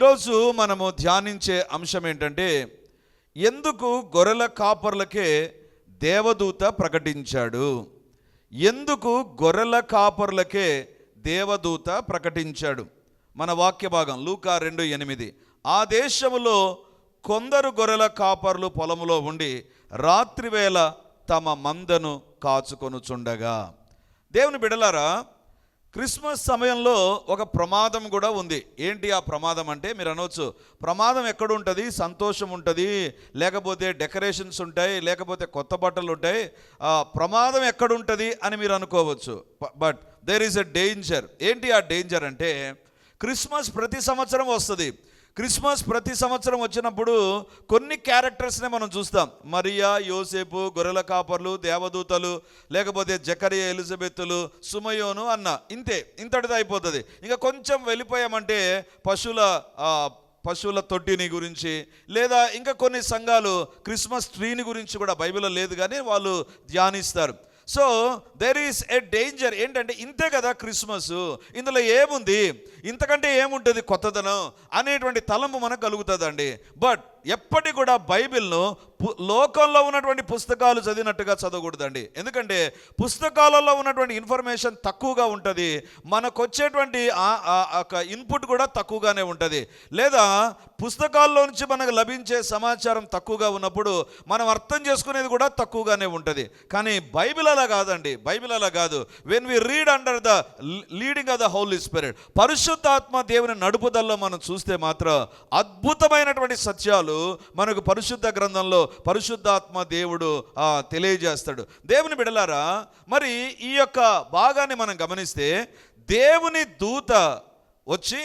ఈరోజు మనము ధ్యానించే అంశం ఏంటంటే ఎందుకు గొర్రెల కాపర్లకే దేవదూత ప్రకటించాడు? ఎందుకు గొర్రెల కాపర్లకే దేవదూత ప్రకటించాడు? మన వాక్య భాగం లూకా రెండు ఎనిమిది. ఆ దేశములో కొందరు గొర్రెల కాపర్లు పొలములో ఉండి రాత్రివేళ తమ మందను కాచుకొనుచుండగా. దేవుని బిడలారా క్రిస్మస్ సమయంలో ఒక ప్రమాదం కూడా ఉంది. ఏంటి ఆ ప్రమాదం అంటే మీరు అనవచ్చు ప్రమాదం ఎక్కడ ఉంటుంది సంతోషం ఉంటుంది. లేకపోతే డెకరేషన్స్ ఉంటాయి. లేకపోతే కొత్త బట్టలు ఉంటాయి. ప్రమాదం ఎక్కడ ఉంటుంది అని మీరు అనుకోవచ్చు. But there is a danger ఏంటి ఆ డేంజర్ అంటే క్రిస్మస్ ప్రతి సంవత్సరం వస్తుంది. క్రిస్మస్ ప్రతి సంవత్సరం వచ్చినప్పుడు కొన్ని క్యారెక్టర్స్నే మనం చూస్తాం. మరియా యోసేపు గొర్రెల కాపర్లు దేవదూతలు లేకపోతే జకరియా ఎలిజబెత్తులు సుమయోను అన్న. ఇంతే ఇంతటితో అయిపోతుంది. ఇంకా కొంచెం వెళ్ళిపోయామంటే పశువుల పశువుల తొట్టిని గురించి లేదా ఇంకా కొన్ని సంఘాలు క్రిస్మస్ ట్రీని గురించి కూడా బైబిల్లో లేదు కానీ వాళ్ళు ధ్యానిస్తారు. So there is a danger ఏంటంటే ఇంతే కదా క్రిస్మస్ ఇందులో ఏముంది? ఇంతకంటే ఏముంటుంది కొత్తదనం అనేటువంటి తలంపు మనకు కలుగుతుందండి. బట్ ఎప్పటి కూడా బైబిల్ను లోకంలో ఉన్నటువంటి పుస్తకాలు చదివినట్టుగా చదవకూడదండి. ఎందుకంటే పుస్తకాలలో ఉన్నటువంటి ఇన్ఫర్మేషన్ తక్కువగా ఉంటుంది. మనకు వచ్చేటువంటి ఇన్పుట్ కూడా తక్కువగానే ఉంటుంది. లేదా పుస్తకాల్లో నుంచి మనకు లభించే సమాచారం తక్కువగా ఉన్నప్పుడు మనం అర్థం చేసుకునేది కూడా తక్కువగానే ఉంటుంది. కానీ బైబిల్ అలా కాదండి. బైబిల్ అలా కాదు. When we read under the leading of the holy spirit పరిశుద్ధాత్మ దేవుని నడుపుదల్లో మనం చూస్తే మాత్రం అద్భుతమైనటువంటి సత్యాలు మనకు పరిశుద్ధ గ్రంథంలో పరిశుద్ధాత్మ దేవుడు ఆ, తెలియజేస్తాడు. దేవుని బిడలారా మరి ఈ యొక్క భాగాన్ని మనం గమనిస్తే దేవుని దూత వచ్చి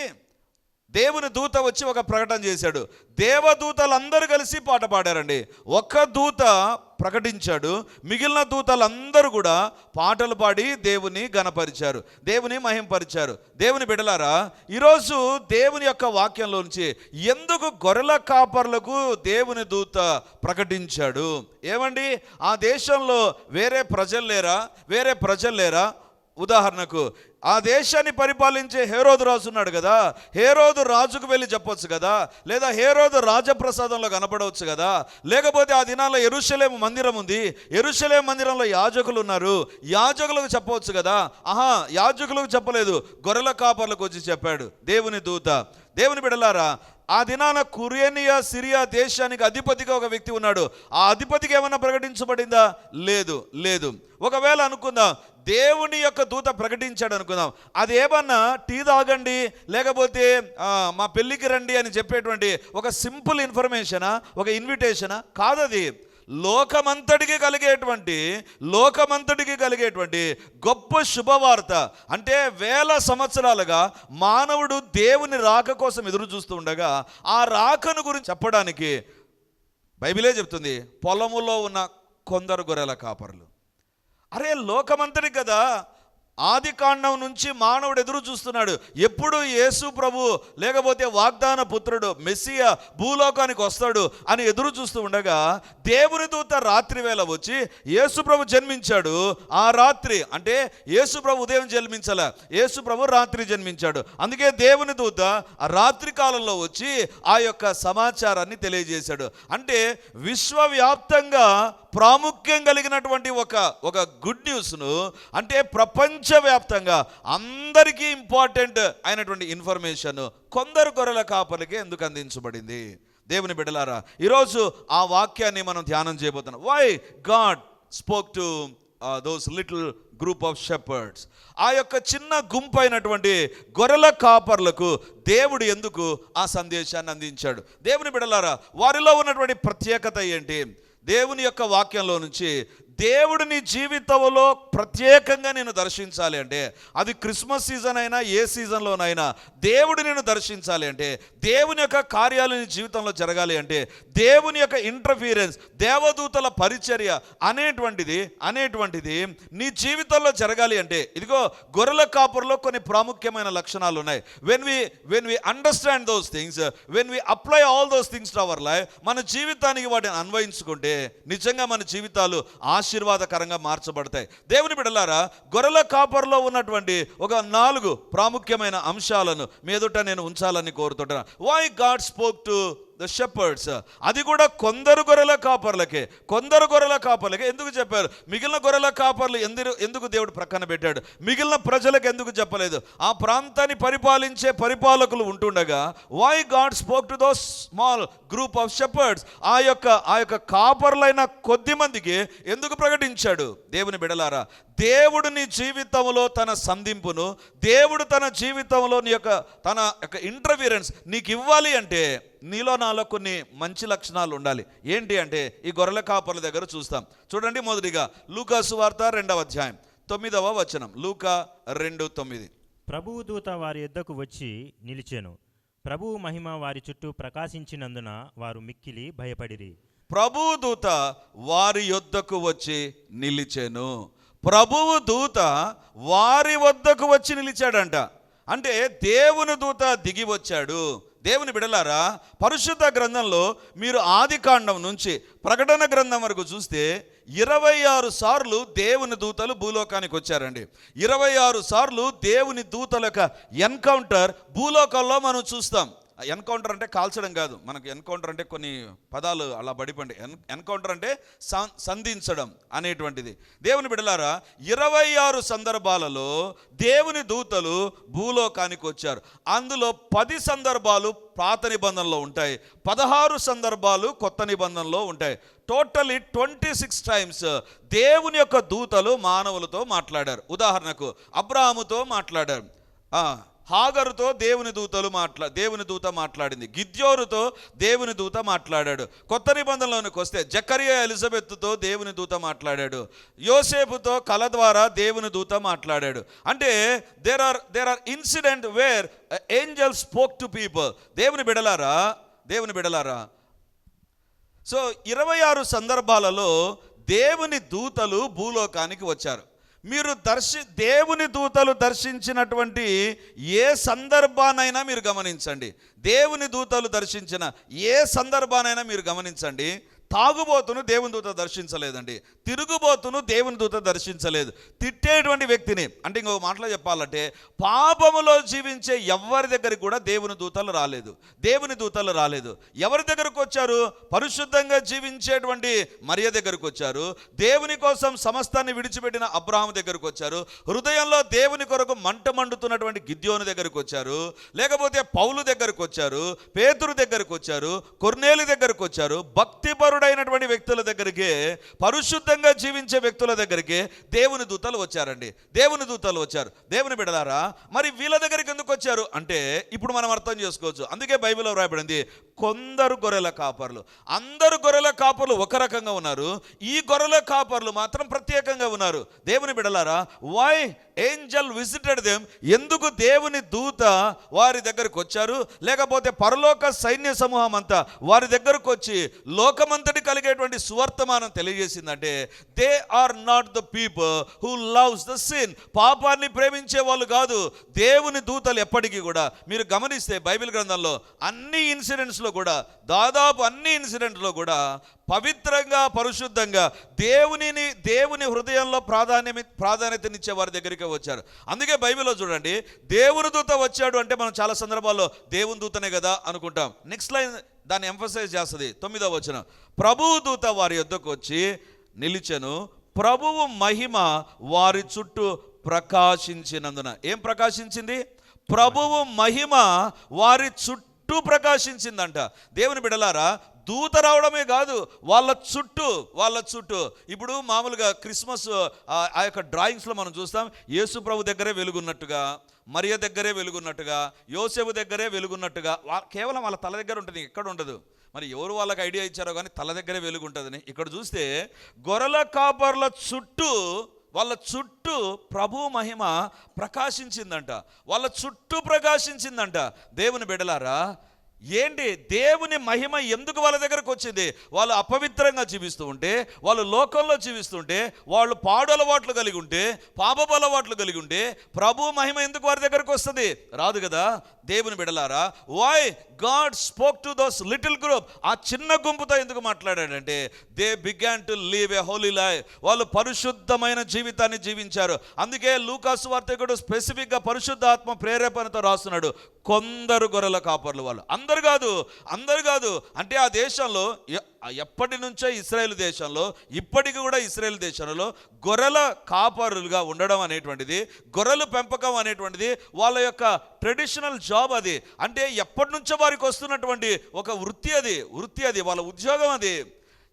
దేవుని దూత వచ్చి ఒక ప్రకటన చేశాడు. దేవదూతలందరూ కలిసి పాట పాడారండి. ఒక దూత ప్రకటించాడు. మిగిలిన దూతలందరూ కూడా పాటలు పాడి దేవుని గణపరిచారు దేవుని మహింపరిచారు. దేవుని బిడలారా ఈరోజు దేవుని యొక్క వాక్యంలోంచి ఎందుకు గొర్రెల కాపర్లకు దేవుని దూత ప్రకటించాడు? ఏమండి? ఆ దేశంలో వేరే ప్రజలు లేరా? వేరే ప్రజలు లేరా? ఉదాహరణకు ఆ దేశాన్ని పరిపాలించే హేరోదు రాజు ఉన్నాడు కదా హేరోదు రాజుకు వెళ్ళి చెప్పొచ్చు కదా లేదా హేరోదు రాజప్రసాదంలో కనపడవచ్చు కదా లేకపోతే ఆ దినాల్లో ఎరుషలేము మందిరం ఉంది ఎరుషలేం మందిరంలో యాజకులు ఉన్నారు యాజకులకు చెప్పవచ్చు కదా ఆహా యాజకులకు చెప్పలేదు గొర్రెల కాపర్లకు వచ్చి చెప్పాడు దేవుని దూత. దేవుని బిడలారా ఆ దినాన కురేనియా సిరియా దేశానికి అధిపతిగా ఒక వ్యక్తి ఉన్నాడు ఆ అధిపతికి ఏమైనా ప్రకటించబడిందా? లేదు లేదు. ఒకవేళ అనుకుందాం దేవుని యొక్క దూత ప్రకటించాడు అనుకుందాం. అది ఏమన్నా టీ తాగండి లేకపోతే మా పెళ్ళికి రండి అని చెప్పేటువంటి ఒక సింపుల్ ఇన్ఫర్మేషనా ఒక ఇన్విటేషనా? కాదది. లోకమంతటికి కలిగేటువంటి లోకమంతటికి కలిగేటువంటి గొప్ప శుభవార్త. అంటే వేల సంవత్సరాలుగా మానవుడు దేవుని రాక కోసం ఎదురు చూస్తూ ఉండగా ఆ రాకను గురించి చెప్పడానికి బైబిలే చెప్తుంది. పొలములో ఉన్న కొందరు గొర్రెల కాపరులు. అరే లోకమంతటి కదా. ఆది కాండం నుంచి మానవుడు ఎదురు చూస్తున్నాడు. ఎప్పుడు యేసు ప్రభు లేకపోతే వాగ్దాన పుత్రుడు మెస్సియా భూలోకానికి వస్తాడు అని ఎదురు చూస్తూ ఉండగా దేవుని దూత రాత్రి వేళ వచ్చి యేసు ప్రభు జన్మించాడు. ఆ రాత్రి అంటే యేసు ప్రభు ఉదయం జన్మించాల యేసు ప్రభు రాత్రి జన్మించాడు. అందుకే దేవుని దూత ఆ రాత్రి కాలంలో వచ్చి ఆ యొక్క సమాచారాన్ని తెలియజేశాడు. అంటే విశ్వవ్యాప్తంగా ప్రాముఖ్యం కలిగినటువంటి ఒక ఒక గుడ్ న్యూస్ను అంటే ప్రపంచవ్యాప్తంగా అందరికీ ఇంపార్టెంట్ అయినటువంటి ఇన్ఫర్మేషన్ కొందరు గొర్రెల కాపలకే ఎందుకు అందించబడింది? దేవుని బిడలారా ఈరోజు ఆ వాక్యాన్ని మనం ధ్యానం చేయబోతున్నాం. Why God spoke to those little group of shepherds ఆ యొక్క చిన్న గుంపు అయినటువంటి గొర్రెల కాపర్లకు దేవుడు ఎందుకు ఆ సందేశాన్ని అందించాడు? దేవుని బిడలారా వారిలో ఉన్నటువంటి ప్రత్యేకత ఏంటి? దేవుని యొక్క వాక్యంలో నుంచి దేవుడు నీ జీవితంలో ప్రత్యేకంగా నేను దర్శించాలి అంటే అది క్రిస్మస్ సీజన్ అయినా ఏ సీజన్లోనైనా దేవుడు నేను దర్శించాలి అంటే దేవుని యొక్క కార్యాలు నీ జీవితంలో జరగాలి అంటే దేవుని యొక్క ఇంటర్ఫీరెన్స్ దేవదూతల పరిచర్య అనేటువంటిది అనేటువంటిది నీ జీవితంలో జరగాలి అంటే ఇదిగో గొర్రెల కాపురలో కొన్ని ప్రాముఖ్యమైన లక్షణాలు ఉన్నాయి. When we when we understand those things when we apply all those things to our life మన జీవితానికి వాటిని అన్వయించుకుంటే నిజంగా మన జీవితాలు ఆశీర్వాదకరంగా మార్చబడతాయి. దేవుని బిడలారా గొర్రెల కాపర్లో ఉన్నటువంటి ఒక నాలుగు ప్రాముఖ్యమైన అంశాలను మీదుట నేను ఉంచాలని కోరుతుంటున్నాను why God spoke to the shepherds అది కూడా కొందరు గొర్రెల కాపర్లకే. కొందరు గొర్రెల కాపర్లకే. ఎందుకు చెప్పారు? మిగిలిన గొర్రెల కాపర్లు ఎందుకు ఎందుకు దేవుడు ప్రక్కన పెట్టాడు? మిగిలిన ప్రజలకు ఎందుకు చెప్పలేదు? ఆ ప్రాంతాన్ని పరిపాలించే పరిపాలకులు ఉంటుండగా why God spoke to those small group of shepherds ఆ యొక్క ఆ యొక్క కాపర్లైన కొద్ది మందికి ఎందుకు ప్రకటించాడు? దేవుని బిడలారా దేవుడు నీ జీవితంలో తన సంధింపును దేవుడు తన జీవితంలో నీ యొక్క తన యొక్క ఇంటర్ఫీరెన్స్ నీకు ఇవ్వాలి అంటే నీలో నాలో కొన్ని మంచి లక్షణాలు ఉండాలి. ఏంటి అంటే ఈ గొర్రెల కాపర్ల దగ్గర చూస్తాం. చూడండి మొదటిగా లూకాసు వార్త రెండవ అధ్యాయం తొమ్మిదవ వచనం లూకా రెండు తొమ్మిది. ప్రభువు దూత వారి యొద్దకు వచ్చి నిలిచెను. ప్రభువు మహిమ వారి చుట్టూ ప్రకాశించినందున వారు మిక్కిలి భయపడిరి. ప్రభువు దూత వారి యొద్దకు వచ్చి నిలిచెను. ప్రభువు దూత వారి వద్దకు వచ్చి నిలిచాడంట. అంటే దేవుని దూత దిగి వచ్చాడు. దేవుని బిడలారా పరిశుద్ధ గ్రంథంలో మీరు ఆది కాండం నుంచి ప్రకటన గ్రంథం వరకు చూస్తే ఇరవై ఆరు సార్లు దేవుని దూతలు భూలోకానికి వచ్చారండి. ఇరవై ఆరు సార్లు దేవుని దూతల యొక్క ఎన్కౌంటర్ భూలోకంలో మనం చూస్తాం. ఎన్కౌంటర్ అంటే కాల్చడం కాదు. మనకు ఎన్కౌంటర్ అంటే కొన్ని పదాలు అలా బడిపండి ఎన్ ఎన్కౌంటర్ అంటే సం- సంధించడం అనేటువంటిది. దేవుని బిడలారా ఇరవై ఆరు సందర్భాలలో దేవుని దూతలు భూలోకానికి వచ్చారు. అందులో పది సందర్భాలు పాత నిబంధనలో ఉంటాయి. పదహారు సందర్భాలు కొత్త నిబంధనలో ఉంటాయి. టోటలీ ట్వంటీ సిక్స్ టైమ్స్ దేవుని యొక్క దూతలు మానవులతో మాట్లాడారు. ఉదాహరణకు అబ్రాహాముతో మాట్లాడారు. హాగరుతో దేవుని దూతలు మాట్లా దేవుని దూత మాట్లాడింది. గిద్యోరుతో దేవుని దూత మాట్లాడాడు. కొత్త నిబంధనలోనికి వస్తే జకరియా ఎలిజబెత్తుతో దేవుని దూత మాట్లాడాడు. యోసేపుతో కళ ద్వారా దేవుని దూత మాట్లాడాడు. అంటే there are there are incident where angel spoke to people దేవుని బిడలారా? దేవుని బిడలారా? సో ఇరవై ఆరు సందర్భాలలో దేవుని దూతలు భూలోకానికి వచ్చారు. మీరు దర్శి దేవుని దూతలు దర్శించినటువంటి ఏ సందర్భానైనా మీరు గమనించండి. దేవుని దూతలు దర్శించిన ఏ సందర్భానైనా మీరు గమనించండి. తాగుబోతును దేవుని దూత దర్శించలేదండి. తిరుగుబోతును దేవుని దూత దర్శించలేదు. తిట్టేటువంటి వ్యక్తిని అంటే ఇంకొక మాటలో చెప్పాలంటే పాపములో జీవించే ఎవరి దగ్గరికి కూడా దేవుని దూతలు రాలేదు. దేవుని దూతలు రాలేదు. ఎవరి దగ్గరకు వచ్చారు? పరిశుద్ధంగా జీవించేటువంటి మరియ దగ్గరకు వచ్చారు. దేవుని కోసం సమస్తాన్ని విడిచిపెట్టిన అబ్రాహం దగ్గరకు వచ్చారు. హృదయంలో దేవుని కొరకు మంట మండుతున్నటువంటి గిద్యోని దగ్గరకు వచ్చారు. లేకపోతే పౌలు దగ్గరకు వచ్చారు పేతురు దగ్గరకు వచ్చారు కొర్నేలు దగ్గరకు వచ్చారు భక్తిపరు పవిత్రుడైనటువంటి వ్యక్తుల దగ్గరికి పరిశుద్ధంగా జీవించే వ్యక్తుల దగ్గరికి దేవుని దూతలు వచ్చారండి. దేవుని దూతలు వచ్చారు. దేవుని బిడలారా మరి వీళ్ళ దగ్గరికి ఎందుకు వచ్చారు? అంటే ఇప్పుడు మనం అర్థం చేసుకోవచ్చు. అందుకే బైబిల్లో రాయబడింది కొందరు గొర్రెల కాపర్లు. అందరు గొర్రెల కాపర్లు ఒక రకంగా ఉన్నారు. ఈ గొర్రెల కాపర్లు మాత్రం ప్రత్యేకంగా ఉన్నారు. దేవుని బిడలారా వై ఏంజల్ విజిటెడ్ దెమ్ ఎందుకు దేవుని దూత వారి దగ్గరకు వచ్చారు? లేకపోతే పరలోక సైన్య సమూహం అంతా వారి దగ్గరకు వచ్చి లోకమంతటి కలిగేటువంటి సువర్తమానం తెలియజేసిందంటే they are not the people who loves the sin పాపాన్ని ప్రేమించే వాళ్ళు కాదు. దేవుని దూతలు ఎప్పటికీ కూడా మీరు గమనిస్తే బైబిల్ గ్రంథంలో అన్ని ఇన్సిడెంట్స్లో కూడా దాదాపు అన్ని ఇన్సిడెంట్స్లో కూడా పవిత్రంగా పరిశుద్ధంగా దేవునిని దేవుని హృదయంలో ప్రాధాన్యం ప్రాధాన్యతనిచ్చే వారి దగ్గరికి వచ్చారు. అందుకే బైబిల్లో చూడండి దేవుని దూత వచ్చాడు అంటే మనం చాలా సందర్భాల్లో దేవుని దూతనే కదా అనుకుంటాం. నెక్స్ట్ లైన్ దాన్ని ఎంఫసైజ్ చేస్తుంది తొమ్మిదవ వచ్చిన ప్రభువు దూత వారి యొద్దకు వచ్చి నిలిచెను ప్రభువు మహిమ వారి చుట్టూ ప్రకాశించినందున. ఏం ప్రకాశించింది? ప్రభువు మహిమ వారి చుట్టూ ప్రకాశించిందంట. దేవుని బిడలారా దూత రావడమే కాదు వాళ్ళ చుట్టూ వాళ్ళ చుట్టూ. ఇప్పుడు మామూలుగా క్రిస్మస్ ఆ యొక్క డ్రాయింగ్స్లో మనం చూస్తాం యేసు ప్రభు దగ్గరే వెలుగున్నట్టుగా మరియ దగ్గరే వెలుగున్నట్టుగా యోసేపు దగ్గరే వెలుగున్నట్టుగా కేవలం వాళ్ళ తల దగ్గర ఉంటుంది ఎక్కడ ఉండదు. మరి ఎవరు వాళ్ళకి ఐడియా ఇచ్చారో కానీ తల దగ్గరే వెలుగు ఉంటుందని ఇక్కడ చూస్తే గొర్రెల కాపర్ల చుట్టూ వాళ్ళ చుట్టూ ప్రభు మహిమ ప్రకాశించిందంట. వాళ్ళ చుట్టూ ప్రకాశించిందంట. దేవుని బిడలారా ఏంటి? దేవుని మహిమ ఎందుకు వాళ్ళ దగ్గరకు వచ్చింది? వాళ్ళు అపవిత్రంగా జీవిస్తూ ఉంటే వాళ్ళు లోకంలో జీవిస్తుంటే వాళ్ళు పాడు అలవాట్లు కలిగి ఉంటే పాపపు అలవాట్లు కలిగి ఉంటే ప్రభు మహిమ ఎందుకు వారి దగ్గరకు వస్తుంది? రాదు కదా? దేవుని బిడలారా why God spoke to those little group ఆ చిన్న గుంపుతో ఎందుకు మాట్లాడాడంటే they began to leave a holy life వాళ్ళు పరిశుద్ధమైన జీవితాన్ని జీవించారు. అందుకే లూకాసు వార్తకుడు స్పెసిఫిక్గా పరిశుద్ధాత్మ ప్రేరేపణతో రాస్తున్నాడు. కొందరు గొర్రెల కాపర్లు వాళ్ళు. అందరు కాదు అందరు కాదు. అంటే ఆ దేశంలో ఎప్పటి నుంచో ఇస్రాయేల్ దేశంలో ఇప్పటికి కూడా ఇస్రాయేల్ దేశంలో గొర్రెల కాపరులుగా ఉండడం అనేటువంటిది గొర్రెలు పెంపకం అనేటువంటిది వాళ్ళ యొక్క ట్రెడిషనల్ జాబ్ అది. అంటే ఎప్పటి నుంచో వారికి వస్తున్నటువంటి ఒక వృత్తి అది వృత్తి అది వాళ్ళ ఉద్యోగం అది.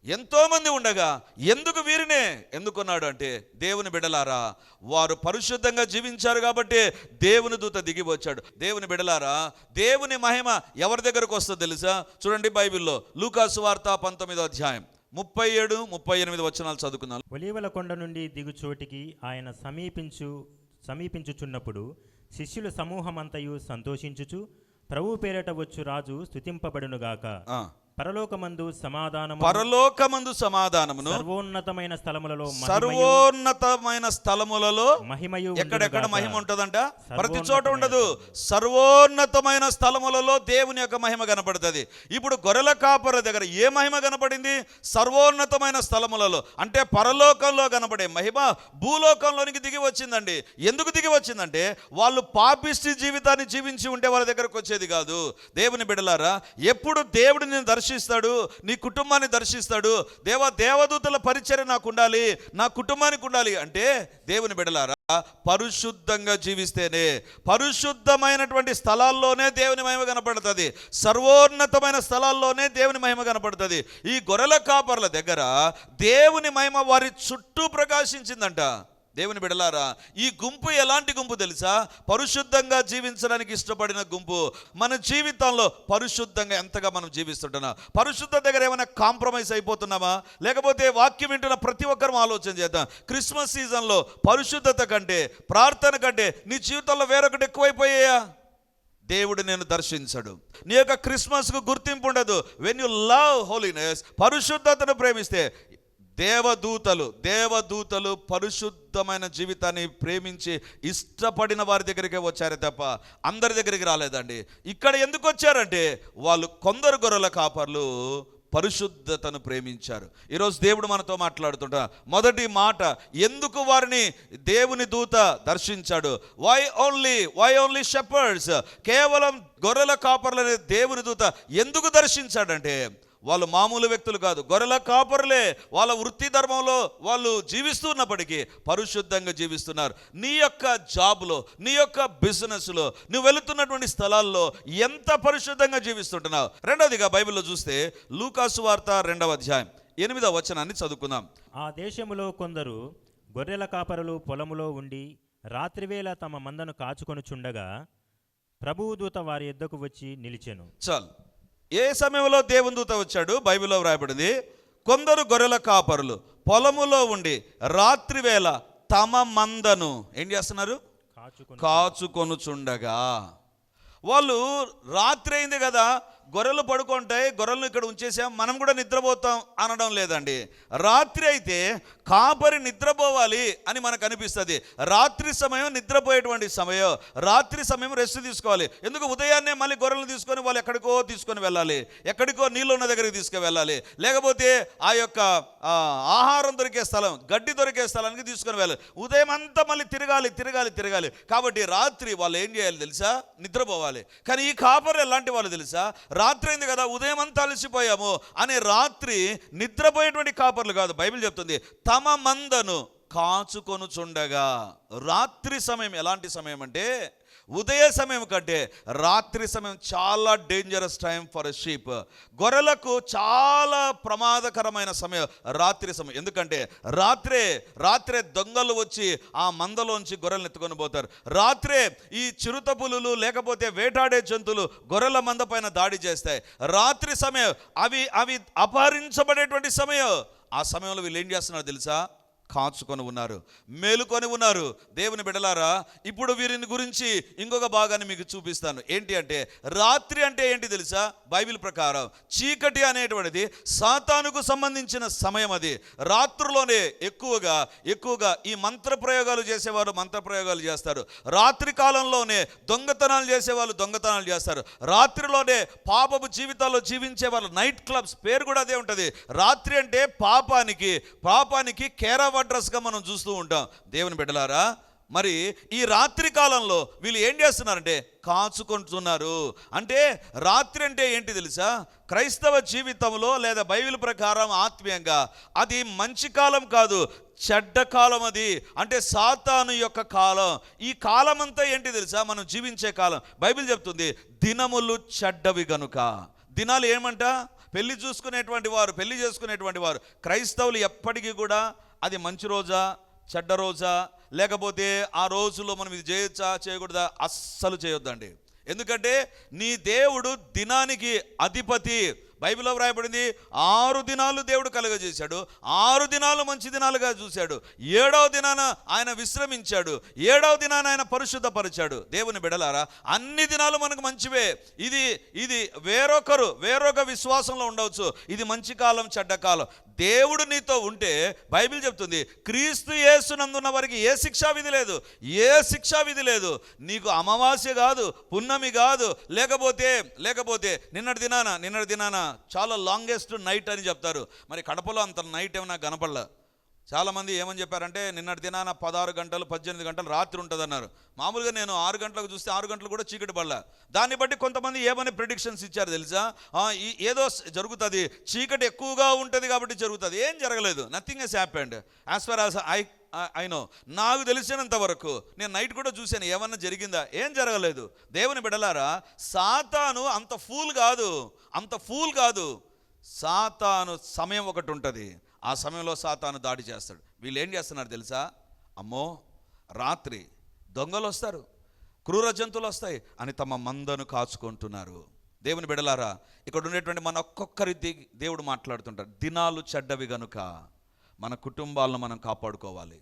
ఎంతోమంది ఉండగా ఎందుకు వీరినే? ఎందుకున్నాడు అంటే దేవుని బిడలారా వారు పరిశుద్ధంగా జీవించారు కాబట్టి దేవుని దూత దిగి వచ్చాడు. దేవుని బిడలారా దేవుని మహిమ ఎవరి దగ్గరకు వస్తుందో తెలుసా? చూడండి బైబిల్లో లూకాసు వార్త పంతొమ్మిదో అధ్యాయం. ముప్పై ఏడు ముప్పై ఎనిమిది వచనాలు చదువుకుందాం ఒలీవల కొండ నుండి దిగుచోటికి ఆయన సమీపించు సమీపించుచున్నప్పుడు శిష్యుల సమూహమంతయు సంతోషించుచు ప్రభు పేరట వచ్చు రాజు స్తుతింపబడునుగాక. ఆ. పరలోకమందు సమాధానము పరలోకమందు సమాధానమును సర్వోన్నతమైన స్థలములలో సర్వోన్నతమైన స్థలములలో మహిమయు ఎక్కడెక్కడ. మహిమ ఉంటుందంట? ప్రతి చోట ఉండదు. సర్వోన్నతమైన స్థలములలో దేవుని యొక్క మహిమ కనపడుతుంది. ఇప్పుడు గొర్రెల కాపర దగ్గర ఏ మహిమ కనపడింది? సర్వోన్నతమైన స్థలములలో. అంటే పరలోకంలో కనపడే మహిమ భూలోకంలోనికి దిగి వచ్చిందండి. ఎందుకు దిగి వచ్చిందంటే వాళ్ళు పాపిష్టి జీవితాన్ని జీవించి ఉంటే వాళ్ళ దగ్గరకు వచ్చేది కాదు. దేవుని బిడలారా ఎప్పుడు దేవుడు నేను దర్శిస్తాడు నీ కుటుంబాన్ని దర్శిస్తాడు. దేవ దేవదూతల పరిచర్య నాకు ఉండాలి నా కుటుంబానికి ఉండాలి. అంటే దేవుని బిడలారా పరిశుద్ధంగా జీవిస్తేనే పరిశుద్ధమైనటువంటి స్థలాల్లోనే దేవుని మహిమ కనపడుతుంది. సర్వోన్నతమైన స్థలాల్లోనే దేవుని మహిమ కనపడుతుంది. ఈ గొర్రెల కాపర్ల దగ్గర దేవుని మహిమ వారి చుట్టూ ప్రకాశించిందంట. దేవుని బిడలారా ఈ గుంపు ఎలాంటి గుంపు తెలుసా? పరిశుద్ధంగా జీవించడానికి ఇష్టపడిన గుంపు. మన జీవితంలో పరిశుద్ధంగా ఎంతగా మనం జీవిస్తుంటున్నా పరిశుద్ధ దగ్గర ఏమైనా కాంప్రమైజ్ అయిపోతున్నామా? లేకపోతే వాక్యం వింటున్న ప్రతి ఒక్కరం ఆలోచన చేద్దాం. క్రిస్మస్ సీజన్లో పరిశుద్ధత కంటే ప్రార్థన కంటే నీ జీవితంలో వేరొకటి ఎక్కువైపోయాయా? దేవుడు నేను దర్శించడు. నీ యొక్క క్రిస్మస్కు గుర్తింపు ఉండదు. వెన్ యు లవ్ హోలీనెస్ పరిశుద్ధతను ప్రేమిస్తే దేవదూతలు దేవదూతలు పరిశుద్ధమైన జీవితాన్ని ప్రేమించి ఇష్టపడిన వారి దగ్గరికే వచ్చారే తప్ప అందరి దగ్గరికి రాలేదండి. ఇక్కడ ఎందుకు వచ్చారంటే వాళ్ళు కొందరు గొర్రెల కాపర్లు పరిశుద్ధతను ప్రేమించారు. ఈరోజు దేవుడు మనతో మాట్లాడుతుంటా మొదటి మాట ఎందుకు వారిని దేవుని దూత దర్శించాడు? Why only why only shepherds కేవలం గొర్రెల కాపర్లనే దేవుని దూత ఎందుకు దర్శించాడంటే వాళ్ళు మామూలు వ్యక్తులు కాదు. గొర్రెల కాపరులే వాళ్ళ వృత్తి ధర్మంలో వాళ్ళు జీవిస్తున్నప్పటికీ పరిశుద్ధంగా జీవిస్తున్నారు. నీ యొక్క జాబ్లో నీ యొక్క బిజినెస్లో నువ్వు వెళుతున్నటువంటి స్థలాల్లో ఎంత పరిశుద్ధంగా జీవిస్తుంటున్నావు? రెండవదిగా బైబిల్లో చూస్తే లూకాసు వార్త రెండవ అధ్యాయం ఎనిమిదవ వచనాన్ని చదువుకుందాం. ఆ దేశములో కొందరు గొర్రెల కాపరులు పొలములో ఉండి రాత్రివేళ తమ మందను కాచుకొనుచుండగా ప్రభువు దూత వారి యొద్దకు వచ్చి నిలిచెను. చాలు. ఏ సమయంలో దేవుని దూత వచ్చాడు? బైబిల్లో వ్రాయబడింది. కొందరు గొర్రెల కాపరులు పొలములో ఉండి రాత్రివేళ తమ మందను ఏం చేస్తున్నారు? కాచుకొని. కాచుకొనుచుండగా. వాళ్ళు రాత్రి అయింది కదా గొర్రెలు పడుకుంటాయి గొర్రెలను ఇక్కడ ఉంచేసాం మనం కూడా నిద్రపోతాం అనడం లేదండి. రాత్రి అయితే కాపరి నిద్రపోవాలి అని మనకు అనిపిస్తుంది. రాత్రి సమయం నిద్రపోయేటువంటి సమయం రాత్రి సమయం రెస్ట్ తీసుకోవాలి. ఎందుకు? ఉదయాన్నే మళ్ళీ గొర్రెలు తీసుకొని వాళ్ళు ఎక్కడికో తీసుకొని వెళ్ళాలి. ఎక్కడికో నీళ్ళు ఉన్న దగ్గరికి తీసుకు వెళ్ళాలి లేకపోతే ఆ యొక్క ఆహారం దొరికే స్థలం గడ్డి దొరికే స్థలానికి తీసుకొని వెళ్ళాలి. ఉదయం అంతా మళ్ళీ తిరగాలి తిరగాలి తిరగాలి. కాబట్టి రాత్రి వాళ్ళు ఏం చేయాలి తెలుసా? నిద్రపోవాలి. కానీ ఈ కాపరి ఎలాంటి వాళ్ళు తెలుసా? రాత్రి అయింది కదా ఉదయం అంతా అలసిపోయాము అనే రాత్రి నిద్రపోయేటువంటి కాపర్లు కాదు. బైబిల్ చెప్తుంది తమ మందను కాచుకొనుచుండగా. రాత్రి సమయం ఎలాంటి సమయం అంటే ఉదయ సమయం కంటే రాత్రి సమయం చాలా డేంజరస్ టైం ఫర్ షీప్ గొర్రెలకు చాలా ప్రమాదకరమైన సమయం రాత్రి సమయం. ఎందుకంటే రాత్రే రాత్రే దొంగలు వచ్చి ఆ మందలోంచి గొర్రెలను ఎత్తుకొని పోతారు. రాత్రే ఈ చిరుత పులులు లేకపోతే వేటాడే జంతువులు గొర్రెల మంద పైన దాడి చేస్తాయి. రాత్రి సమయం అవి అవి అపహరించబడేటువంటి సమయం. ఆ సమయంలో వీళ్ళు ఏం చేస్తున్నారు తెలుసా? కాచుకొని ఉన్నారు. మేలుకొని ఉన్నారు. దేవుని బిడలారా ఇప్పుడు వీరిని గురించి ఇంకొక భాగాన్ని మీకు చూపిస్తాను. ఏంటి అంటే రాత్రి అంటే ఏంటి తెలుసా? బైబిల్ ప్రకారం చీకటి అనేటువంటిది సాతానుకు సంబంధించిన సమయం అది. రాత్రిలోనే ఎక్కువగా ఎక్కువగా ఈ మంత్ర ప్రయోగాలు చేసేవారు మంత్ర ప్రయోగాలు చేస్తారు. రాత్రి కాలంలోనే దొంగతనాలు చేసేవాళ్ళు దొంగతనాలు చేస్తారు. రాత్రిలోనే పాపపు జీవితాల్లో జీవించే వాళ్ళు నైట్ క్లబ్స్ పేరు కూడా అదే ఉంటుంది. రాత్రి అంటే పాపానికి పాపానికి కేర్ అడ్రస్గా మనం చూస్తూ ఉంటాం. దేవుని బిడ్డలారా మరి ఈ రాత్రి కాలంలో వీళ్ళు ఏం చేస్తున్నారంటే కాచుకుంటున్నారు. అంటే రాత్రి అంటే ఏంటి తెలుసా? క్రైస్తవ జీవితంలో లేదా బైబిల్ ప్రకారం ఆత్మీయంగా అది మంచి కాలం కాదు చెడ్డ కాలం అది. అంటే సాతాను యొక్క కాలం. ఈ కాలం అంతా ఏంటి తెలుసా? మనం జీవించే కాలం. బైబిల్ చెప్తుంది దినములు చెడ్డవి గనుక. దినాలు ఏమంట? పెళ్ళి చూసుకునేటువంటి వారు పెళ్ళి చేసుకునేటువంటి వారు క్రైస్తవులు ఎప్పటికీ కూడా అది మంచి రోజా చెడ్డ రోజా? లేకపోతే ఆ రోజులో మనం ఇది చేయొచ్చా చేయకూడదా? అస్సలు చేయొద్దండి. ఎందుకంటే నీ దేవుడు దినానికి అధిపతి బైబిల్లో వ్రాయబడింది ఆరు దినాలు దేవుడు కలుగజేశాడు ఆరు దినాలు మంచి దినాలుగా చూశాడు ఏడవ దినాన ఆయన విశ్రమించాడు ఏడవ దినాన ఆయన పరిశుద్ధపరిచాడు. దేవుని బిడలారా అన్ని దినాలు మనకు మంచివే. ఇది ఇది వేరొకరు వేరొక విశ్వాసంలో ఉండవచ్చు. ఇది మంచి కాలం చెడ్డ కాలం. దేవుడు నీతో ఉంటే బైబిల్ చెప్తుంది క్రీస్తు యేసునందున్న వారికి ఏ శిక్షా విధి లేదు. ఏ శిక్షా విధి లేదు. నీకు అమావాస్య కాదు పున్నమి కాదు లేకపోతే లేకపోతే నిన్నటి దినాన నిన్నటి దినాన చాలా లాంగెస్ట్ నైట్ అని చెప్తారు. మరి కడపలో అంత నైట్ ఏమైనా కనపడలే? చాలామంది ఏమని చెప్పారంటే నిన్నటి దినాన పదహారు గంటలు పద్దెనిమిది గంటలు రాత్రి ఉంటుంది అన్నారు మామూలుగా నేను ఆరు గంటలకు చూస్తే ఆరు గంటలు కూడా చీకటి పడలే. దాన్ని బట్టి కొంతమంది ఏమని ప్రిడిక్షన్స్ ఇచ్చారు తెలుసా? ఈ ఏదో జరుగుతుంది. చీకటి ఎక్కువగా ఉంటుంది కాబట్టి జరుగుతుంది. ఏం జరగలేదు. Nothing has happened as far as I ఆయన నాకు తెలిసినంత వరకు నేను నైట్ కూడా చూశాను. ఏమన్నా జరిగిందా? ఏం జరగలేదు. దేవుని బిడలారా సాతాను అంత ఫూల్ కాదు. అంత ఫూల్ కాదు. సాతాను సమయం ఒకటి ఉంటుంది. ఆ సమయంలో సాతాను దాడి చేస్తాడు. వీళ్ళు ఏం చేస్తున్నారు తెలుసా? అమ్మో రాత్రి దొంగలు వస్తారు. క్రూర జంతువులు వస్తాయి. అని తమ మందను కాచుకుంటున్నారు. దేవుని బిడలారా ఇక్కడ ఉండేటువంటి మన ఒక్కొక్కరి దేవుడు మాట్లాడుతుంటారు దినాలు చెడ్డవి గనుక. మన కుటుంబాలను మనం కాపాడుకోవాలి.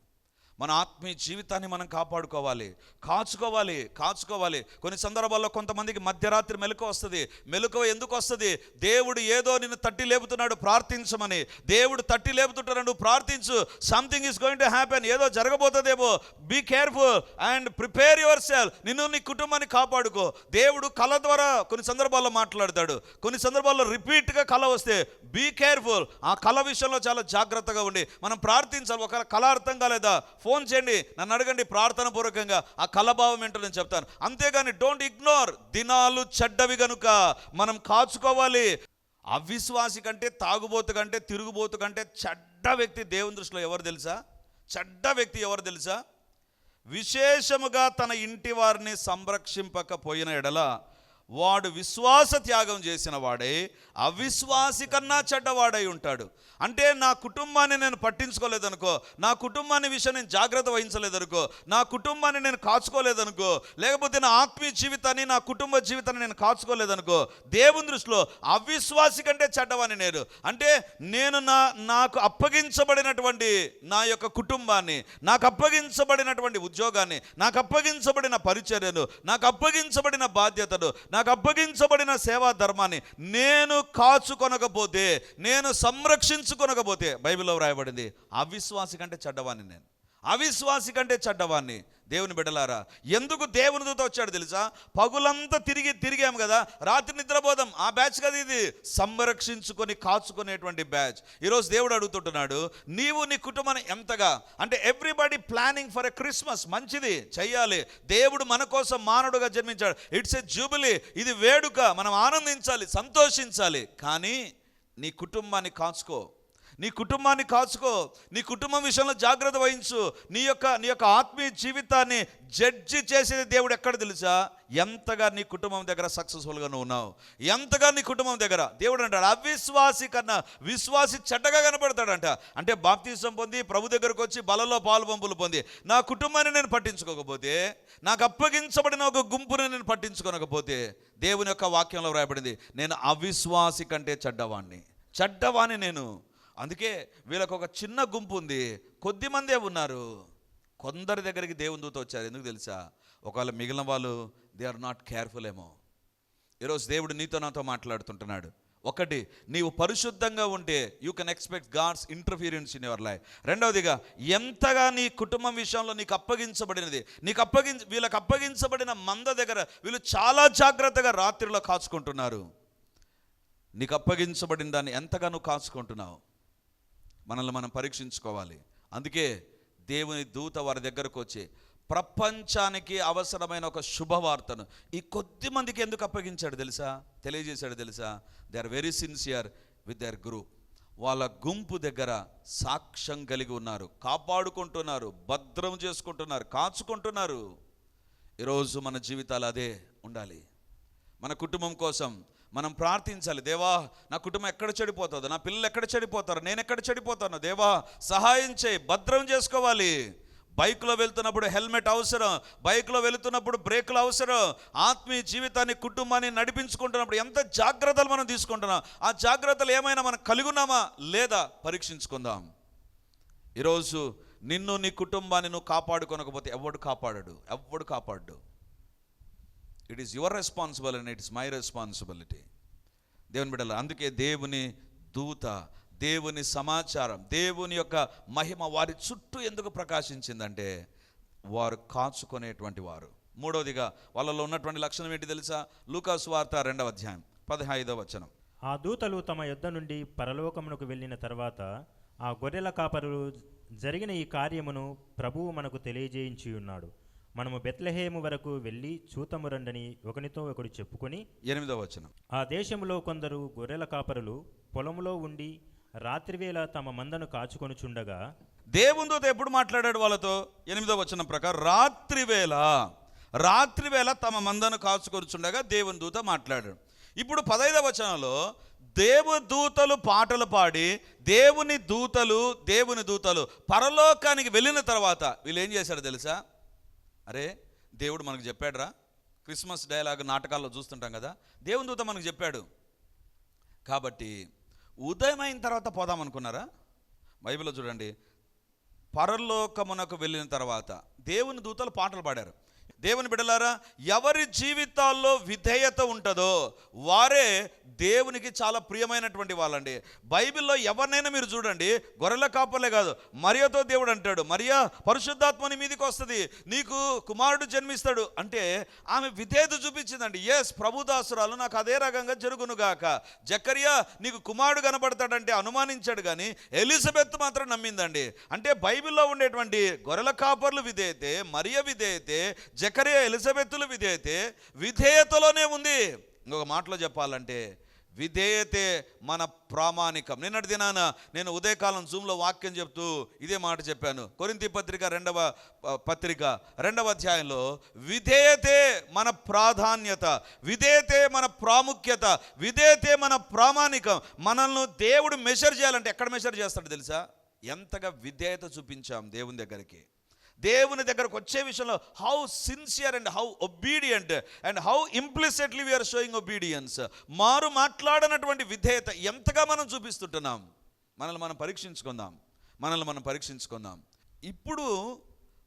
మన ఆత్మీయ జీవితాన్ని మనం కాపాడుకోవాలి. కాచుకోవాలి కాచుకోవాలి. కొన్ని సందర్భాల్లో కొంతమందికి మధ్యరాత్రి మెలకు వస్తుంది. మెలకువ ఎందుకు వస్తుంది? దేవుడు ఏదో నిన్ను తట్టి లేపుతున్నాడు ప్రార్థించమని. దేవుడు తట్టి లేపుతుంటాడు నువ్వు ప్రార్థించు. Something is going to happen ఏదో జరగబోతుందేమో. Be careful and prepare yourself నిన్ను నీ కుటుంబాన్ని కాపాడుకో. దేవుడు కళ ద్వారా కొన్ని సందర్భాల్లో మాట్లాడతాడు. కొన్ని సందర్భాల్లో రిపీట్గా కళ వస్తే బీ కేర్ఫుల్ ఆ కళ విషయంలో చాలా జాగ్రత్తగా ఉండి మనం ప్రార్థించాలి. ఒక కళ అర్థం కాలేదా? ఫోన్ చేయండి నన్ను అడగండి ప్రార్థన పూర్వకంగా ఆ కలభావం ఏంటో నేను చెప్తాను. అంతేగాని డోంట్ ఇగ్నోర్. దినాలు చెడ్డవి గనుక మనం కాచుకోవాలి. అవిశ్వాసి కంటే తాగుబోతు కంటే తిరుగుబోతు కంటే చెడ్డ వ్యక్తి దేవుని దృష్టిలో ఎవరు తెలుసా? చెడ్డ వ్యక్తి ఎవరు తెలుసా? విశేషముగా తన ఇంటి వారిని సంరక్షింపకపోయిన ఎడల వాడు విశ్వాస త్యాగం చేసిన వాడే. అవిశ్వాసి కన్నా చెడ్డవాడై ఉంటాడు. అంటే నా కుటుంబాన్ని నేను పట్టించుకోలేదనుకో నా కుటుంబాన్ని విషయం నేను జాగ్రత్త వహించలేదనుకో నా కుటుంబాన్ని నేను కాచుకోలేదనుకో లేకపోతే నా ఆత్మీయ జీవితాన్ని నా కుటుంబ జీవితాన్ని నేను కాచుకోలేదనుకో దేవుని దృష్టిలో అవిశ్వాసి కంటే చెడ్డవాని నేను. అంటే నేను నా నాకు అప్పగించబడినటువంటి నా యొక్క కుటుంబాన్ని నాకు అప్పగించబడినటువంటి ఉద్యోగాన్ని నాకు అప్పగించబడిన పరిచర్యను నాకు అప్పగించబడిన బాధ్యతను నాకు అప్పగించబడిన సేవా ధర్మాన్ని నేను కాచుకొనకపోతే నేను సంరక్షించుకొనకపోతే బైబిల్లో వ్రాయబడింది అవిశ్వాసి కంటే చెడ్డవాణ్ణి నేను. అవిశ్వాసి కంటే చెడ్డవాణ్ణి. దేవుని బిడ్డలారా ఎందుకు దేవుని దూత వచ్చాడు తెలుసా? పగులంతా తిరిగి తిరిగాము కదా రాత్రి నిద్రపోదాం. ఆ బ్యాచ్ కదా ఇది. సంరక్షించుకొని కాచుకునేటువంటి బ్యాచ్. ఈరోజు దేవుడు అడుగుతుంటున్నాడు నీవు నీ కుటుంబాన్ని ఎంతగా అంటే everybody planning for a Christmas మంచిది చెయ్యాలి. దేవుడు మన కోసం మానవుడుగా జన్మించాడు. ఇట్స్ ఎ జూబిలీ ఇది వేడుక. మనం ఆనందించాలి సంతోషించాలి. కానీ నీ కుటుంబాన్ని కాచుకో. నీ కుటుంబాన్ని కాచుకో నీ కుటుంబం విషయంలో జాగ్రత్త వహించు. నీ యొక్క నీ యొక్క ఆత్మీయ జీవితాన్ని జడ్జి చేసేది దేవుడు ఎక్కడ తెలుసా? ఎంతగా నీ కుటుంబం దగ్గర సక్సెస్ఫుల్గా నువ్వు ఉన్నావు. ఎంతగా నీ కుటుంబం దగ్గర. దేవుడు అంటాడు అవిశ్వాసి కన్నా విశ్వాసి చెడ్డగా కనపడతాడంట. అంటే బాప్తీసం పొంది ప్రభు దగ్గరకు వచ్చి బలలో పాలు పంపులు పొంది. నా కుటుంబాన్ని నేను పట్టించుకోకపోతే నాకు అప్పగించబడిన ఒక గుంపుని నేను పట్టించుకోనకపోతే దేవుని యొక్క వాక్యంలో వ్రాయబడింది నేను అవిశ్వాసి కంటే చెడ్డవాణ్ణి. చెడ్డవాణ్ణి నేను. అందుకే వీళ్ళకు ఒక చిన్న గుంపు ఉంది. కొద్ది మందే ఉన్నారు. కొందరి దగ్గరికి దేవుని దూత వచ్చారు. ఎందుకు తెలుసా? ఒకవేళ మిగిలిన వాళ్ళు దే ఆర్ నాట్ కేర్ఫుల్ ఏమో. ఈరోజు దేవుడు నీతో నాతో మాట్లాడుతుంటున్నాడు. ఒకటి నీవు పరిశుద్ధంగా ఉంటే you can expect God's interference in your life రెండవదిగా ఎంతగా నీ కుటుంబం విషయంలో నీకు అప్పగించబడినది నీకు అప్పగించ వీళ్ళకి అప్పగించబడిన మంద దగ్గర వీళ్ళు చాలా జాగ్రత్తగా రాత్రిలో కాచుకుంటున్నారు. నీకు అప్పగించబడిన దాన్ని ఎంతగానో కాచుకుంటున్నావు. మనల్ని మనం పరీక్షించుకోవాలి. అందుకే దేవుని దూత వారి దగ్గరకు వచ్చి ప్రపంచానికి అవసరమైన ఒక శుభవార్తను ఈ కొద్ది మందికి ఎందుకు అప్పగించాడు తెలుసా? తెలియజేశాడు తెలుసా? They are very sincere with their group వాళ్ళ గుంపు దగ్గర సాక్ష్యం కలిగి ఉన్నారు. కాపాడుకుంటున్నారు. భద్రం చేసుకుంటున్నారు. కాచుకుంటున్నారు. ఈరోజు మన జీవితాలు అదే ఉండాలి. మన కుటుంబం కోసం మనం ప్రార్థించాలి దేవా నా కుటుంబం ఎక్కడ చెడిపోతుందో నా పిల్లలు ఎక్కడ చెడిపోతారు నేను ఎక్కడ చెడిపోతాను దేవా సహాయం చేయి భద్రం చేసుకోవాలి. బైక్లో వెళ్తున్నప్పుడు హెల్మెట్ అవసరం బైక్లో వెళుతున్నప్పుడు బ్రేకులు అవసరం ఆత్మీయ జీవితాన్ని కుటుంబాన్ని నడిపించుకుంటున్నప్పుడు ఎంత జాగ్రత్తలు మనం తీసుకుంటున్నాం ఆ జాగ్రత్తలు ఏమైనా మనం కలుగున్నామా లేదా పరీక్షించుకుందాం. ఈరోజు నిన్ను నీ కుటుంబాన్ని నువ్వు కాపాడుకోనకపోతే ఎవడు కాపాడడు? ఎవడు కాపాడు? It is your responsible and it is my responsibility దేవుని బిడ్డలు అందుకే దేవుని దూత దేవుని సమాచారం దేవుని యొక్క మహిమ వారి చుట్టూ ఎందుకు ప్రకాశించిందంటే వారు కాచుకునేటువంటి వారు. మూడవదిగా వాళ్ళలో ఉన్నటువంటి లక్షణం ఏంటి తెలుసా? లూకాసు వార్త రెండవ అధ్యాయం పదహైదవ వచనం. ఆ దూతలు తమ యుద్ధ నుండి పరలోకమునకు వెళ్ళిన తర్వాత ఆ గొర్రెల కాపరులు జరిగిన ఈ కార్యమును ప్రభువు మనకు తెలియజేయించి ఉన్నాడు మనము బెత్లెహేము వరకు వెళ్ళి చూతము రండని ఒకనితో ఒకడు చెప్పుకొని ఎనిమిదవ వచనం. ఆ దేశంలో కొందరు గొర్రెల కాపరులు పొలంలో ఉండి రాత్రివేళ తమ మందను కాచుకొనుచుండగా దేవుని దూత ఎప్పుడు మాట్లాడాడు వాళ్ళతో? ఎనిమిదవ వచనం ప్రకారం రాత్రి వేళ రాత్రి వేళ తమ మందను కాచుకొరుచుండగా దేవుని దూత మాట్లాడాడు. ఇప్పుడు పదైదవ వచనంలో దేవదూతలు పాటలు పాడి దేవుని దూతలు దేవుని దూతలు పరలోకానికి వెళ్ళిన తర్వాత వీళ్ళు ఏం చేశారు తెలుసా? అరే దేవుడు మనకు చెప్పాడురా. క్రిస్మస్ డైలాగ్ నాటకాల్లో చూస్తుంటాం కదా. దేవుని దూత మనకు చెప్పాడు. కాబట్టి ఉదయం అయిన తర్వాత పోదాం అనుకున్నారా? బైబిల్లో చూడండి. పరలోకమునకు వెళ్ళిన తర్వాత దేవుని దూతలు పాటలు పాడారు. దేవుని బిడలారా ఎవరి జీవితాల్లో విధేయత ఉంటుందో వారే దేవునికి చాలా ప్రియమైనటువంటి వాళ్ళండి. బైబిల్లో ఎవరినైనా మీరు చూడండి గొర్రెల కాపలే కాదు మరియతో దేవుడు అంటాడు మరియా పరిశుద్ధాత్మని మీదకి వస్తుంది నీకు కుమారుడు జన్మిస్తాడు. అంటే ఆమె విధేయత చూపించిందండి. ఎస్ ప్రభుదాసురాలు నాకు అదే రకంగా జరుగునుగాక జక్కరియా నీకు కుమారుడు కనబడతాడంటే అనుమానించాడు కానీ ఎలిజబెత్ మాత్రం నమ్మిందండి. అంటే బైబిల్లో ఉండేటువంటి గొర్రెల కాపర్లు విధేయతే మరియ విధేయతే జకరియా ఎలిజబెత్తులు విధేయతే విధేయతలోనే ఉంది. ఇంకొక మాటలో చెప్పాలంటే విధేయతే మన ప్రామాణికం. నిన్నటి దినాన నేను ఉదయకాలం జూమ్లో వాక్యం చెప్తూ ఇదే మాట చెప్పాను. కొరింతి పత్రిక రెండవ పత్రిక రెండవ అధ్యాయంలో విధేయతే మన ప్రాధాన్యత విధేయతే మన ప్రాముఖ్యత విధేయతే మన ప్రామాణికం. మనల్ని దేవుడు మెషర్ చేయాలంటే ఎక్కడ మెషర్ చేస్తాడు తెలుసా? ఎంతగా విధేయత చూపించాం దేవుని దగ్గరికి. దేవుని దగ్గరకు వచ్చే విషయంలో how sincere and how obedient and how implicitly we are showing obedience మారు మాట్లాడనటువంటి విధేయత ఎంతగా మనం చూపిస్తుంటున్నాం? మనల్ని మనం పరీక్షించుకుందాం. మనల్ని మనం పరీక్షించుకుందాం. ఇప్పుడు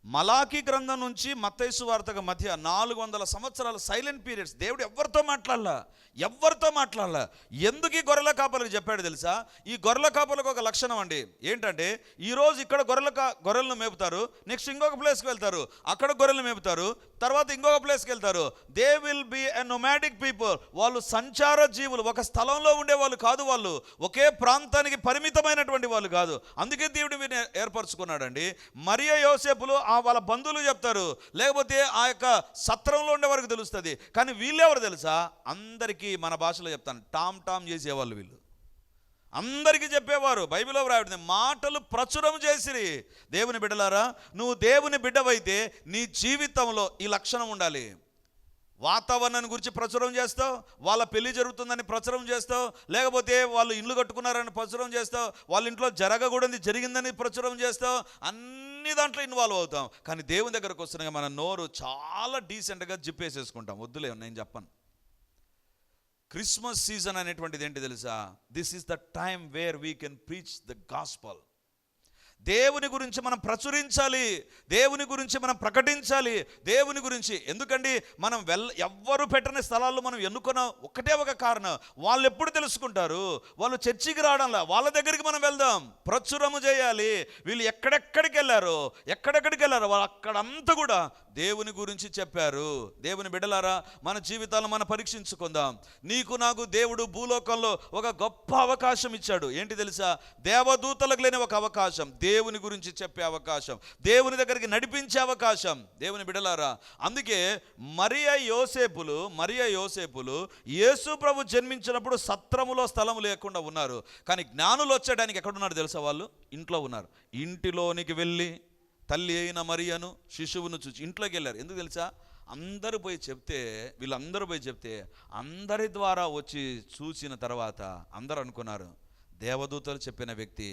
మలాఖీ గ్రంథం నుంచి మత్తైసు వార్తకు మధ్య నాలుగు వందల సంవత్సరాల సైలెంట్ పీరియడ్స్. దేవుడు ఎవరితో మాట్లాడలా? ఎవరితో మాట్లాడలా? ఎందుకు ఈ గొర్రెల కాపలకు చెప్పాడు తెలుసా? ఈ గొర్రెల కాపలకు ఒక లక్షణం అండి. ఏంటంటే ఈరోజు ఇక్కడ గొర్రెల కా గొర్రెలను మేపుతారు నెక్స్ట్ ఇంకొక ప్లేస్కి వెళ్తారు అక్కడ గొర్రెలు మేపుతారు తర్వాత ఇంకొక ప్లేస్కి వెళ్తారు. They will be a nomadic people. వాళ్ళు సంచార జీవులు. ఒక స్థలంలో ఉండే వాళ్ళు కాదు వాళ్ళు. ఒకే ప్రాంతానికి పరిమితమైనటువంటి వాళ్ళు కాదు. అందుకే దేవుడు వీరిని ఏర్పరచుకున్నాడండి. మరియ యోసేపులు ఆ వాళ్ళ బంధువులు చెప్తారు. లేకపోతే ఆ యొక్క సత్రంలో ఉండే వారికి తెలుస్తుంది. కానీ వీళ్ళెవరు తెలుసా? అందరికీ మన భాషలో చెప్తాను. టామ్ టామ్ చేసేవాళ్ళు వీళ్ళు. అందరికీ చెప్పేవారు. బైబిల్లో వ్రాయబడింది మాటలు ప్రచురం చేసిరి. దేవుని బిడ్డలారా నువ్వు దేవుని బిడ్డవైతే నీ జీవితంలో ఈ లక్షణం ఉండాలి. వాతావరణాన్ని గురించి ప్రచురం చేస్తావు వాళ్ళ పెళ్ళి జరుగుతుందని ప్రచురం చేస్తావు లేకపోతే వాళ్ళు ఇల్లు కట్టుకున్నారని ప్రచురం చేస్తావు వాళ్ళ ఇంట్లో జరగకూడదు జరిగిందని ప్రచురం చేస్తావు అన్ని దాంట్లో ఇన్వాల్వ్ అవుతాం. కానీ దేవుని దగ్గరకు వస్తున్నాగా మన నోరు చాలా డీసెంట్గా జిప్పేసేసుకుంటాం. వద్దులే నేను చెప్పను. క్రిస్మస్ సీజన్ అనేటువంటిది ఏంటి తెలుసా? This is the time where we can preach the gospel దేవుని గురించి మనం ప్రచురించాలి దేవుని గురించి మనం ప్రకటించాలి దేవుని గురించి. ఎందుకండి? మనం వెళ్ళ ఎవ్వరు పెట్టని స్థలాల్లో మనం ఎన్నుకున్న ఒకటే ఒక కారణం. వాళ్ళు ఎప్పుడు తెలుసుకుంటారు? వాళ్ళు చర్చికి రావడంలా వాళ్ళ దగ్గరికి మనం వెళ్దాం. ప్రచురము చేయాలి. వీళ్ళు ఎక్కడెక్కడికి వెళ్ళారు ఎక్కడెక్కడికి వెళ్ళారు వాళ్ళు అక్కడంతా కూడా దేవుని గురించి చెప్పారు. దేవుని బిడ్డలారా మన జీవితాలను మనం పరీక్షించుకుందాం. నీకు నాకు దేవుడు భూలోకంలో ఒక గొప్ప అవకాశం ఇచ్చాడు. ఏంటి తెలుసా? దేవదూతలకు లేని ఒక అవకాశం. దేవుని గురించి చెప్పే అవకాశం దేవుని దగ్గరికి నడిపించే అవకాశం. దేవుని బిడలారా అందుకే మరియ యోసేపులు మరియ యోసేపులు యేసు ప్రభు జన్మించినప్పుడు సత్రములో స్థలం లేకుండా ఉన్నారు. కానీ జ్ఞానులు వచ్చేయడానికి ఎక్కడున్నారు తెలుసా వాళ్ళు? ఇంట్లో ఉన్నారు. ఇంటిలోనికి వెళ్ళి తల్లి అయిన మరియను శిశువును చూసి ఇంట్లోకి వెళ్ళారు. ఎందుకు తెలుసా? అందరూ పోయి చెప్తే వీళ్ళందరూ పోయి చెప్తే అందరి ద్వారా వచ్చి చూసిన తర్వాత అందరూ అనుకున్నారు దేవదూతలు చెప్పిన వ్యక్తి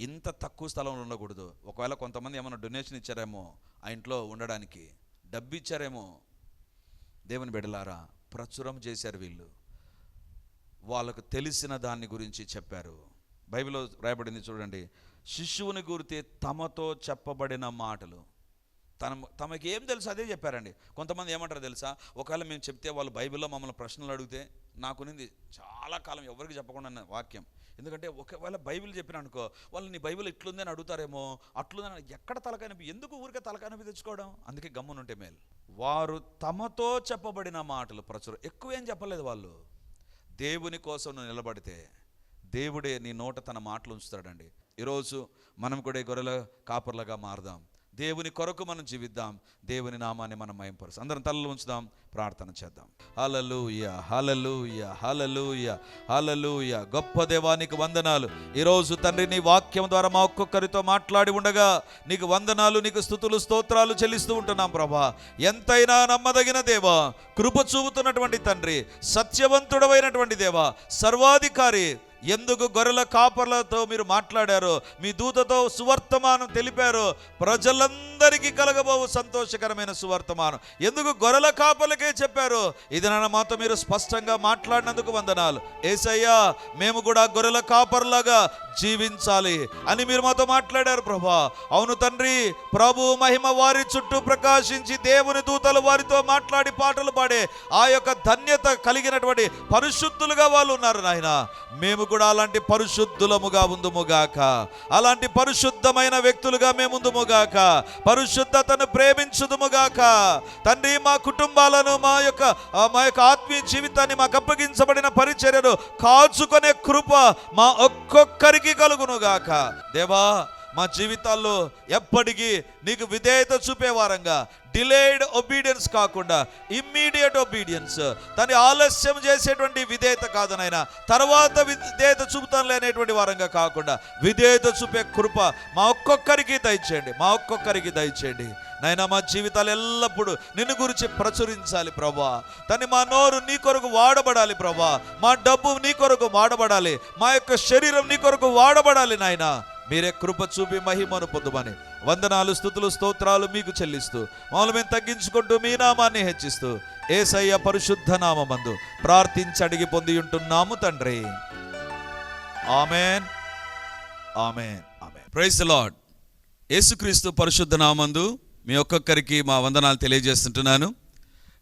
ఇంత తక్కువ స్థలంలో ఉండకూడదు. ఒకవేళ కొంతమంది ఏమైనా డొనేషన్ ఇచ్చారేమో ఆ ఇంట్లో ఉండడానికి డబ్బు ఇచ్చారేమో దేవుని బిడలారా ప్రచురం చేశారు వీళ్ళు. వాళ్ళకు తెలిసిన దాన్ని గురించి చెప్పారు. బైబిల్లో రాయబడింది చూడండి శిశువుని గురితే తమతో చెప్పబడిన మాటలు. తన తమకి ఏం తెలుసు అదే చెప్పారండి. కొంతమంది ఏమంటారు తెలుసా? ఒకవేళ మేము చెప్తే వాళ్ళు బైబిల్లో మమ్మల్ని ప్రశ్నలు అడిగితే నాకునింది చాలా కాలం ఎవరికి చెప్పకుండా వాక్యం. ఎందుకంటే ఒకవేళ బైబిల్ చెప్పిన అనుకో వాళ్ళు నీ బైబిల్ ఇట్లుందని అడుగుతారేమో అట్లుందని ఎక్కడ తలకనిపి ఎందుకు ఊరికే తలకనిపి తెచ్చుకోవడం? అందుకే గమ్మునుంటే మేలు. వారు తమతో చెప్పబడిన మాటలు ప్రచురం ఎక్కువ ఏం చెప్పలేదు వాళ్ళు. దేవుని కోసం నువ్వు నిలబడితే దేవుడే నీ నోట తన మాటలు ఉంచుతాడండి. ఈరోజు మనం కూడా గొర్రెల కాపర్లుగా మారదాం. దేవుని కొరకు మనం జీవిద్దాం. దేవుని నామాన్ని మనం మయంపరుస్తాం. అందరం తలలు ఉంచుదాం ప్రార్థన చేద్దాం. హలలుయ హలలుయ హలలుయ హలలుయ గొప్ప దేవానికి వందనాలు. ఈరోజు తండ్రి నీ వాక్యం ద్వారా మా ఒక్కొక్కరితో మాట్లాడి ఉండగా నీకు వందనాలు నీకు స్థుతులు స్తోత్రాలు చెల్లిస్తూ ఉంటున్నాం ప్రభా. ఎంతైనా నమ్మదగిన దేవా కృప చూపుతున్నటువంటి తండ్రి సత్యవంతుడమైనటువంటి దేవా సర్వాధికారి ఎందుకు గొర్రెల కాపర్లతో మీరు మాట్లాడారు? మీ దూతతో సువర్తమానం తెలిపారు. ప్రజలందరికీ కలగబోవు సంతోషకరమైన సువర్తమానం. ఎందుకు గొర్రెల కాపర్లకే చెప్పారు? ఇది నన్ను మాతో మీరు స్పష్టంగా మాట్లాడినందుకు వందనాలు. ఏసయ్యా మేము కూడా గొర్రెల కాపర్లాగా జీవించాలి అని మీరు మాతో మాట్లాడారు ప్రభా. అవును తండ్రి ప్రభు మహిమ వారి చుట్టూ ప్రకాశించి దేవుని దూతలు వారితో మాట్లాడి పాటలు పాడే ఆ యొక్క ధన్యత కలిగినటువంటి పరిశుద్ధులుగా వాళ్ళు ఉన్నారు నాయన. మేము కూడా అలాంటి పరిశుద్ధులముగా ఉందుముగాక. అలాంటి పరిశుద్ధమైన వ్యక్తులుగా మేముందుముగాక. పరిశుద్ధతను ప్రేమించుదుముగాక. తండ్రి మా కుటుంబాలను మా యొక్క మా యొక్క ఆత్మీయ జీవితాన్ని మాకు అప్పగించబడిన పరిచర్యను కాచుకునే కృప మా ఒక్కొక్కరికి కలుగునుగాక. దేవా మా జీవితాల్లో ఎప్పటికీ నీకు విధేయత చూపేవారంగా డిలేడ్ ఒబీడియన్స్ కాకుండా ఇమ్మీడియట్ ఒబీడియన్స్ తను ఆలస్యం చేసేటువంటి విధేయత కాదు నాయన. తర్వాత విధేయత చూపుతాను లేనేటువంటి వారంగా కాకుండా విధేయత చూపే కృప మా ఒక్కొక్కరికి దయచేయండి. మా ఒక్కొక్కరికి దయచేయండి. నాయన మా జీవితాలు ఎల్లప్పుడూ నిన్ను గురించి ప్రచురించాలి ప్రభా. తని మా నోరు నీ కొరకు వాడబడాలి ప్రభా. మా డబ్బు నీ కొరకు వాడబడాలి. మా యొక్క శరీరం నీ కొరకు వాడబడాలి నాయన. మీరే కృప చూపి మహిమను పొందుమని వందనాలు స్థుతులు స్తోత్రాలు మీకు చెల్లిస్తూ మమ్మల్ని మేము తగ్గించుకుంటూ మీ నామాన్ని హెచ్చిస్తూ ఏసయ్య పరిశుద్ధ నామందు ప్రార్థించి అడిగి పొంది ఉంటున్నాము తండ్రి. Amen. Amen. Amen. Praise Lord యేసుక్రీస్తు పరిశుద్ధ నామందు మీ ఒక్కొక్కరికి మా వందనాలు తెలియజేస్తుంటున్నాను.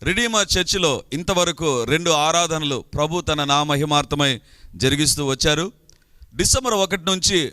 రిడీమా చర్చిలో ఇంతవరకు రెండు ఆరాధనలు ప్రభు తన నామహిమార్థమై జరిగిస్తూ వచ్చారు. డిసెంబర్ ఒకటి నుంచి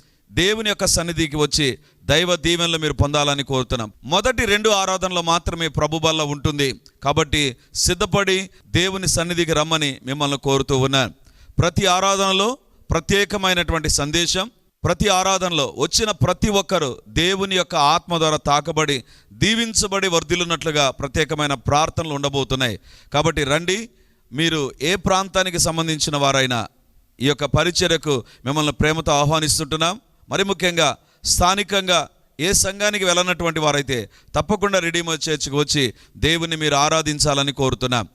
దేవుని యొక్క సన్నిధికి వచ్చి దైవ దీవెనలు మీరు పొందాలని కోరుతున్నాం. మొదటి రెండు ఆరాధనలు మాత్రమే ప్రభు బల్ల ఉంటుంది. కాబట్టి సిద్ధపడి దేవుని సన్నిధికి రమ్మని మిమ్మల్ని కోరుతూ ఉన్నాను. ప్రతి ఆరాధనలో ప్రత్యేకమైనటువంటి సందేశం ప్రతి ఆరాధనలో వచ్చిన ప్రతి ఒక్కరు దేవుని యొక్క ఆత్మ ద్వారా తాకబడి దీవించబడి వర్ధిల్లున్నట్లుగా ప్రత్యేకమైన ప్రార్థనలు ఉండబోతున్నాయి. కాబట్టి రండి మీరు ఏ ప్రాంతానికి సంబంధించిన వారైనా ఈ యొక్క పరిచర్యకు మిమ్మల్ని ప్రేమతో ఆహ్వానిస్తుంటున్నాం. మరి ముఖ్యంగా స్థానికంగా ఏ సంఘానికి వెళ్ళనటువంటి వారైతే తప్పకుండా రెడీమో చర్చ్కి వచ్చి దేవుని మీరు ఆరాధించాలని కోరుతున్నాం.